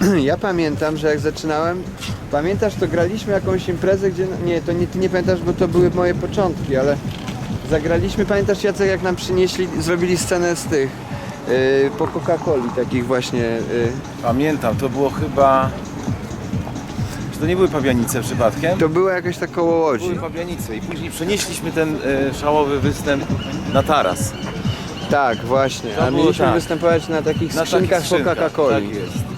ja pamiętam, że jak zaczynałem, pamiętasz, to graliśmy jakąś imprezę, gdzie, nie, to nie, ty nie pamiętasz, bo to były moje początki, ale zagraliśmy, pamiętasz Jacek, jak nam przynieśli, zrobili scenę z tych, yy, po Coca-Coli, takich właśnie, yy, Pamiętam, to było chyba... Czy to nie były pawianice przypadkiem? to była jakaś taka koło Łodzi. były pawianice i później przenieśliśmy ten e, szałowy występ na taras. Tak, właśnie, To a było mieliśmy tak. występować na takich Na skrzynkach takich po Coca-Coli. Tak jest.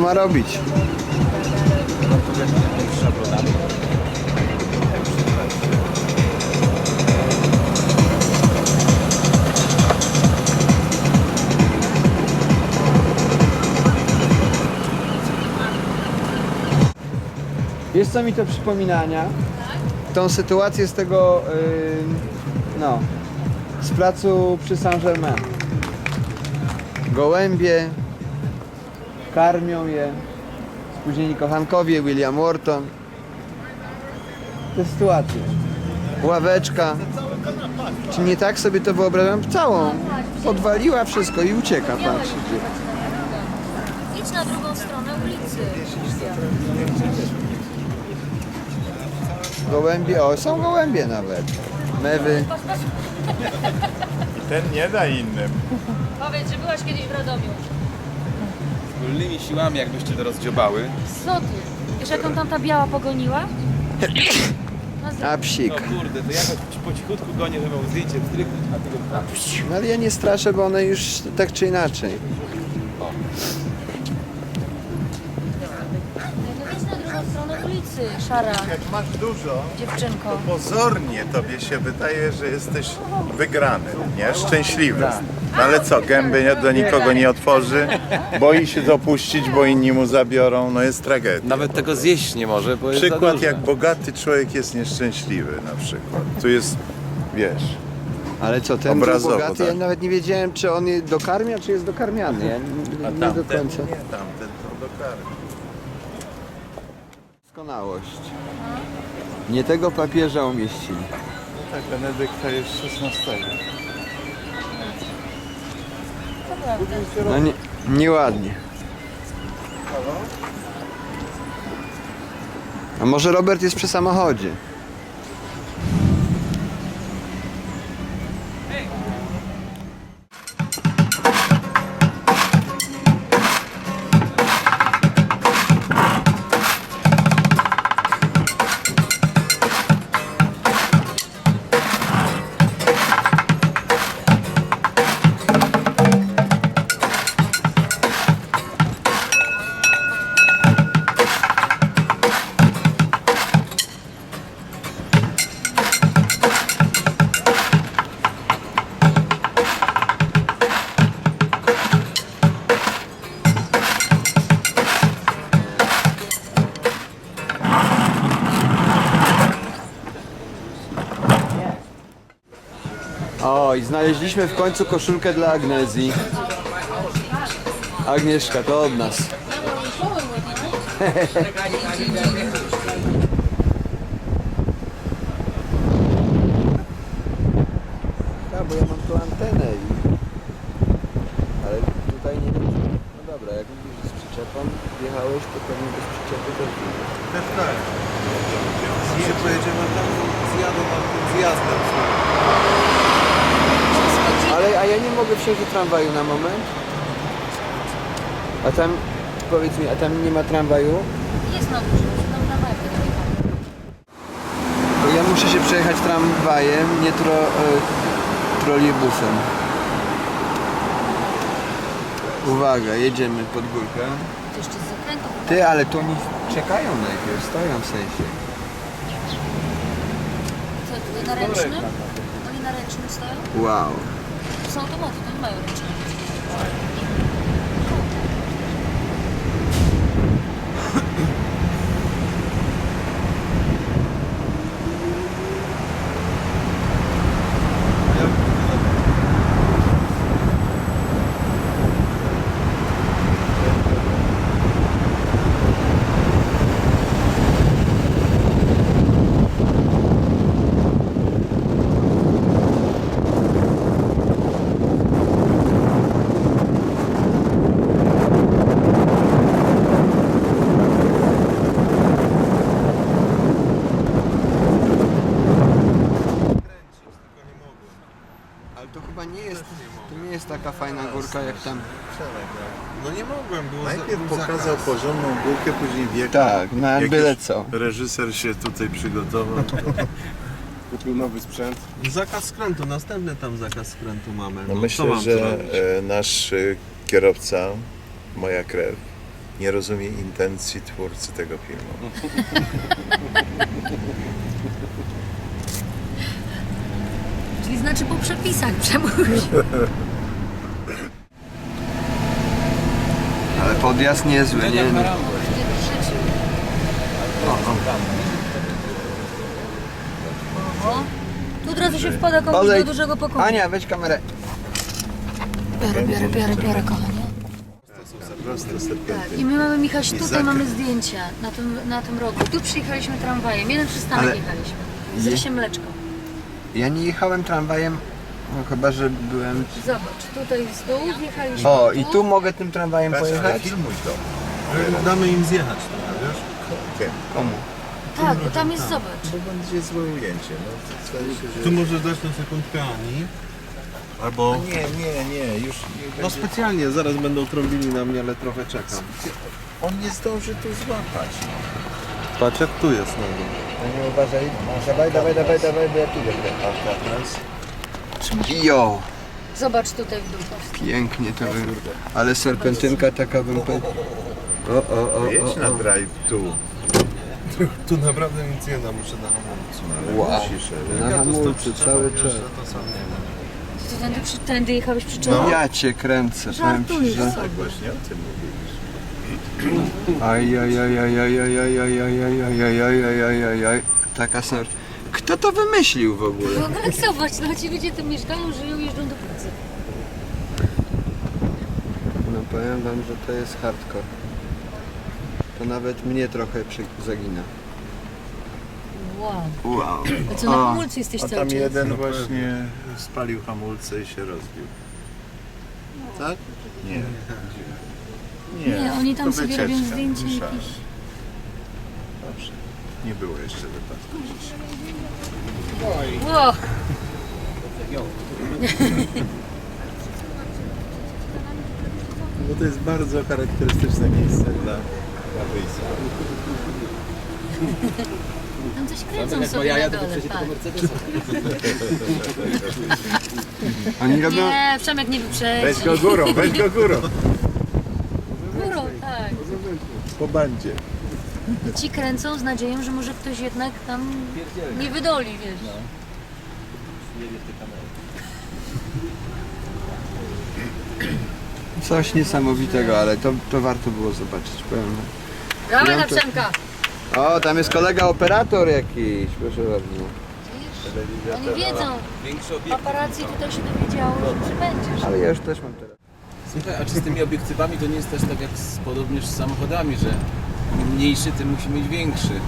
co ma robić? Wiesz co mi to przypominania? Tą sytuację z tego, yy, no, z placu przy Saint-Germain. Gołębie, karmią je, spóźnieni kochankowie, William Wharton. Te sytuacje. Ławeczka. Czy nie tak sobie to wyobrażam? Całą. Podwaliła wszystko i ucieka, patrz. Idź na drugą stronę ulicy. Gołębie, o, są gołębie nawet. Mewy. Ten nie da innym. Powiedz, że byłaś kiedyś w Radomiu. Wspólnymi siłami jakbyście to rozdziobały. Co ty? Wiesz, jak on tam ta biała pogoniła? A psik. No kurde, to jakoś po cichutku gonię, żeby mu zdjęcie wstryknąć, a tego. No ale ja nie straszę, bo one już tak czy inaczej. No ulicy, szara Jak masz dużo, dziewczynko. pozornie tobie się wydaje, że jesteś wygrany, nie? Szczęśliwy. No ale co, gęby nie- do nikogo nie otworzy, boi się dopuścić, bo inni mu zabiorą, no jest tragedia. Nawet tego zjeść nie może, bo jest za Przykład dużo. jak bogaty człowiek jest nieszczęśliwy na przykład. Tu jest, wiesz, Ale co, ten był Obrazowo, bogaty, ja tak. nawet nie wiedziałem, czy on je dokarmia, czy jest dokarmiany. Ja nie, nie do końca. Nie, tamten to do kary. Doskonałość. Nie tego papieża umieścili. Tak, Benedykta jest 16. No nie, nieładnie. A może Robert jest przy samochodzie? O, i znaleźliśmy w końcu koszulkę dla Agnezji. Agnieszka, to od nas. Tak, bo ja mam tu antenę i... Ale tutaj nie wiem, czy- no dobra, jak mówisz, że z przyczepą wjechałeś, to pewnie bez przyczepy też będzie. Też tak. Dzisiaj pojedziemy tam, zjadą nam tym zjazdem. Ale, a ja nie mogę wsiąść do tramwaju na moment? A tam, powiedz mi, a tam nie ma tramwaju? Jest na górze, tam. Bo ja muszę się przejechać tramwajem, nie tro, e, trolejbusem. Uwaga, jedziemy pod górkę. To jeszcze z zakrętu. Ty, ale to oni czekają najpierw, stoją w sensie. Co, tutaj na ręcznym? Oni na ręcznym. stoją? Wow. 주상 또 맞아, 또 맞아, nie jest, to nie jest taka fajna górka jak tam. No nie mogłem, było Najpierw był pokazał zakaz. porządną górkę, później wiek. Tak, na Jakiś byle co. Reżyser się tutaj przygotował. Kupił nowy sprzęt. Zakaz skrętu, następny tam zakaz skrętu mamy. No co myślę, mam że zrobić? e, nasz e, kierowca, moja krew, nie rozumie intencji twórcy tego filmu. Czyli znaczy po przepisach przemówić. Ale podjazd niezły, nie? No. Oho. Tu od razu się wpada komuś do dużego pokoju. Ania, weź kamerę. Biorę, biorę, biorę, biorę, kochanie. Tak, serpenty. i my mamy, Michaś, tutaj zakręt. mamy zdjęcia na tym, na tym roku. Tu przyjechaliśmy tramwajem, jeden przystanek Ale- jechaliśmy. Je- Zresztą mleczko. Ja nie jechałem tramwajem, no chyba, że byłem... Zobacz, tutaj z dołu wjechaliśmy. O, i tu mogę tym tramwajem Patrz, ale pojechać? filmuj to. Damy im zjechać trochę, wiesz? Tym. Komu? Tak, bo tam jest, zobacz. Bo będzie złe ujęcie. No, to zdaje się, że... Tu możesz dać na sekundkę Ani. Albo... Nie, nie, nie, już nie No będzie... specjalnie, zaraz będą trąbili na mnie, ale trochę czekam. On nie zdąży tu złapać. Patrz jak tu jest nagle. No nie uważaj. Dawaj, dawaj, dawaj, dawaj, bo ja tu będę. Jo, Zobacz tutaj w dół. pięknie to wygląda. Ale serpentynka taka bym... pe- O, o, o, Jedź na o, o. drive tu. Tu naprawdę nic nie da, muszę na hamulcu. Wow. ale- Na hamulcu cały czas. To sam nie wiem. Ty tędy, przy, tędy jechałeś przy czym? Ja cię kręcę, powiem ci, Żartujesz że... sobie. Tak właśnie o tym mówisz. Aj, aj, aj, aj, aj, aj, aj, aj, aj, aj, aj, aj, aj, aj, aj, aj, aj. Taka snor. Kto to wymyślił w ogóle? W ogóle zobacz, no ci ludzie tu mieszkają, żyją, jeżdżą do pracy. No powiem wam, że to jest hardcore. To nawet mnie trochę przy... zagina. Wow. Wow. A co, na hamulcu jesteś A cały tam czas? jeden właśnie spalił hamulce i się rozbił. Tak? Nie. Nie, oni tam to sobie robią zdjęcia myślałem. jakieś. Dobrze. Nie było jeszcze wypadku. Wow. Bo to jest bardzo charakterystyczne miejsce dla, dla wyjścia. Tam coś kręcą sobie na dole, patrz. Oni robią... Nie, Przemek nie wyprzedzi. Weź go górą, weź go górą. Tak. Po bandzie. Ci kręcą z nadzieją, że może ktoś jednak tam nie wydoli, wiesz. Coś niesamowitego, ale to, to warto było zobaczyć, powiem wam. Na to- Przemka. O, tam jest kolega operator jakiś, proszę bardzo. Oni wiedzą. Paparazzi tutaj się dowiedziało, że przybędziesz. Ale ja już też mam teraz. Słuchaj, a czy z tymi obiektywami to nie jest też tak jak z, podobnież z samochodami, że im mniejszy, tym musi mieć większy.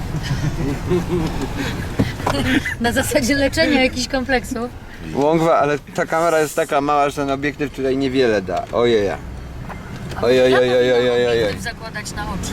Na zasadzie leczenia jakichś kompleksów. Łągwa, ale ta kamera jest taka mała, że ten obiektyw tutaj niewiele da. Ojeja. Ojej, ojej, ojej, ojej, ojej. zakładać na oczy.